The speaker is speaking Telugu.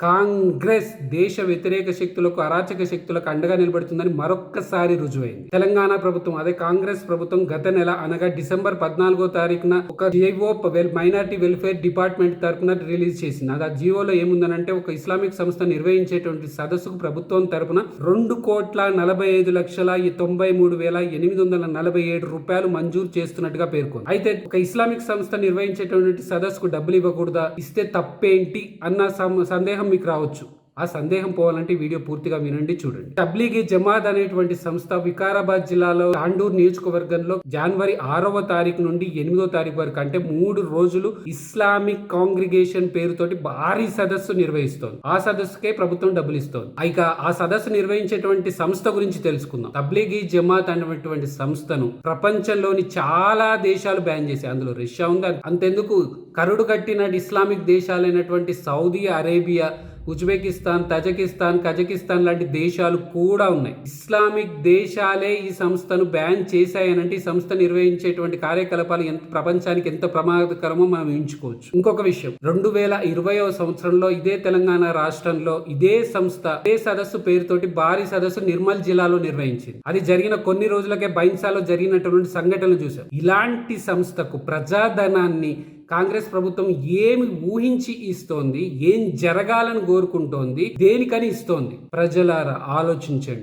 కాంగ్రెస్ దేశ వ్యతిరేక శక్తులకు అరాచక శక్తులకు అండగా నిలబడుతుందని మరొక్కసారి రుజువైంది. తెలంగాణ ప్రభుత్వం అదే కాంగ్రెస్ ప్రభుత్వం గత నెల అనగా డిసెంబర్ పద్నాలుగో తారీఖున ఒక జియో వెల్ మైనార్టీ వెల్ఫేర్ డిపార్ట్మెంట్ తరపున రిలీజ్ చేసింది. అది ఆ జియోలో ఏముందనంటే ఒక ఇస్లామిక్ సంస్థ నిర్వహించేటువంటి సదస్సుకు ప్రభుత్వం తరపున రెండు కోట్ల నలభై ఐదు లక్షల ఈ తొంభై మూడు వేల ఎనిమిది వందల నలభై ఏడు రూపాయలు మంజూరు చేస్తున్నట్టుగా పేర్కొంది. అయితే ఒక ఇస్లామిక్ సంస్థ నిర్వహించేటువంటి సదస్సుకు డబ్బులు ఇవ్వకూడదా? ఇస్తే తప్పేంటి? అన్న సందేహం మీకు రావచ్చు. ఆ సందేహం పోవాలంటే వీడియో పూర్తిగా వినండి చూడండి. తబ్లీగి జమాత్ అనేటువంటి సంస్థ వికారాబాద్ జిల్లాలో తాండూర్ నియోజకవర్గంలో జనవరి ఆరవ తారీఖు నుండి ఎనిమిదో తారీఖు వరకు అంటే మూడు రోజులు ఇస్లామిక్ కాంగ్రిగేషన్ పేరుతోటి భారీ సదస్సు నిర్వహిస్తోంది. ఆ సదస్సుకే ప్రభుత్వం డబ్బులు ఇస్తోంది. ఇక ఆ సదస్సు నిర్వహించేటువంటి సంస్థ గురించి తెలుసుకుందాం. తబ్లీగి జమాత్ అనేటువంటి సంస్థను ప్రపంచంలోని చాలా దేశాలు బ్యాన్ చేశాయి. అందులో రష్యా ఉంది. అంతెందుకు కరుడు కట్టిన Islamic దేశాలైనటువంటి Saudi Arabia Uzbekistan Tajikistan Kazakhstan లాంటి దేశాలు కూడా ఉన్నాయి. ఇస్లామిక్ దేశాలే ఈ సంస్థను బ్యాన్ చేశాయనంటే ఈ సంస్థ నిర్వహించేటువంటి కార్యకలాపాలు ఎంత ప్రపంచానికి ఎంత ప్రమాదకరమో మనం ఊహించుకోవచ్చు. ఇంకొక విషయం రెండు వేల ఇరవయో సంవత్సరంలో ఇదే తెలంగాణ రాష్ట్రంలో ఇదే సంస్థ ఇదే సదస్సు పేరుతోటి భారీ సదస్సు నిర్మల్ జిల్లాలో నిర్వహించింది. అది జరిగిన కొన్ని రోజులకే బైన్సాలో జరిగినటువంటి సంఘటనలు చూసాం ఇలాంటి సంస్థకు ప్రజాధనాన్ని కాంగ్రెస్ ప్రభుత్వం ఏమి ఊహించి ఇస్తోంది ఏం జరగాలని కోరుకుంటోంది దేనికని ఇస్తోంది? ప్రజలారా ఆలోచించండి.